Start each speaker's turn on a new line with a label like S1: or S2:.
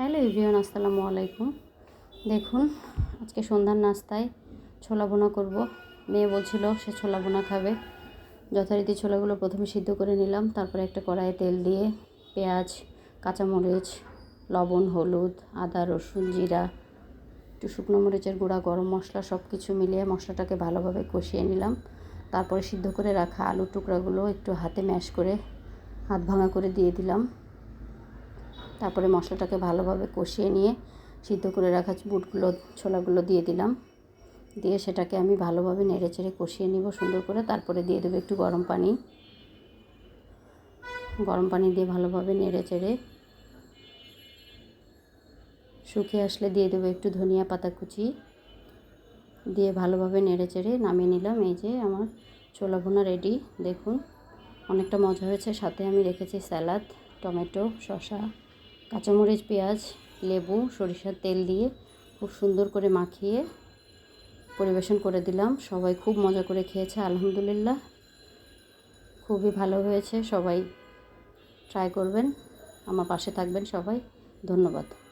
S1: Hello Evion আসসালামু আলাইকুম। দেখুন, আজকে সন্ধ্যার নাস্তায় ছোলা বোনা করব। মেয়ে বলছিল সে ছোলা বোনা খাবে। যথারীতি ছোলাগুলো প্রথমে সিদ্ধ করে নিলাম, তারপরে একটা কড়াইয়ে তেল দিয়ে পেঁয়াজ, কাঁচামরিচ, লবণ, হলুদ, আদা, রসুন, জিরা, একটু শুকনো মরিচের গুঁড়া, গরম মশলা সব কিছু মিলিয়ে মশলাটাকে ভালোভাবে কষিয়ে নিলাম। তারপরে সিদ্ধ করে রাখা আলুর টুকরাগুলো একটু হাতে ম্যাশ করে হাত ভাঙা করে দিয়ে দিলাম। তারপরে মশলাটাকে ভালোভাবে কষিয়ে নিয়ে সিদ্ধ করে রাখা বুটগুলো, ছোলাগুলো দিয়ে দিলাম। দিয়ে সেটাকে আমি ভালোভাবে নেড়ে চেড়ে কষিয়ে নিব সুন্দর করে। তারপরে দিয়ে দেবো একটু গরম পানি। গরম পানি দিয়ে ভালোভাবে নেড়ে চেড়ে শুকিয়ে আসলে দিয়ে দেবো একটু ধনিয়া পাতা কুচি। দিয়ে ভালোভাবে নেড়ে চেড়ে নামিয়ে নিলাম। এই যে আমার ছোলা ভুনা রেডি দেখুন, অনেকটা মজা হয়েছে। সাথে আমি রেখেছি স্যালাদ, টমেটো, শসা। কাঁচামরিচ, পেঁয়াজ, লেবু, সরিষার তেল দিয়ে খুব সুন্দর করে মাখিয়ে পরিবেশন করে দিলাম। সবাই খুব মজা করে খেয়েছে, আলহামদুলিল্লাহ। খুবই ভালো হয়েছে, সবাই ট্রাই করবেন। আমার পাশে থাকবেন সবাই। ধন্যবাদ।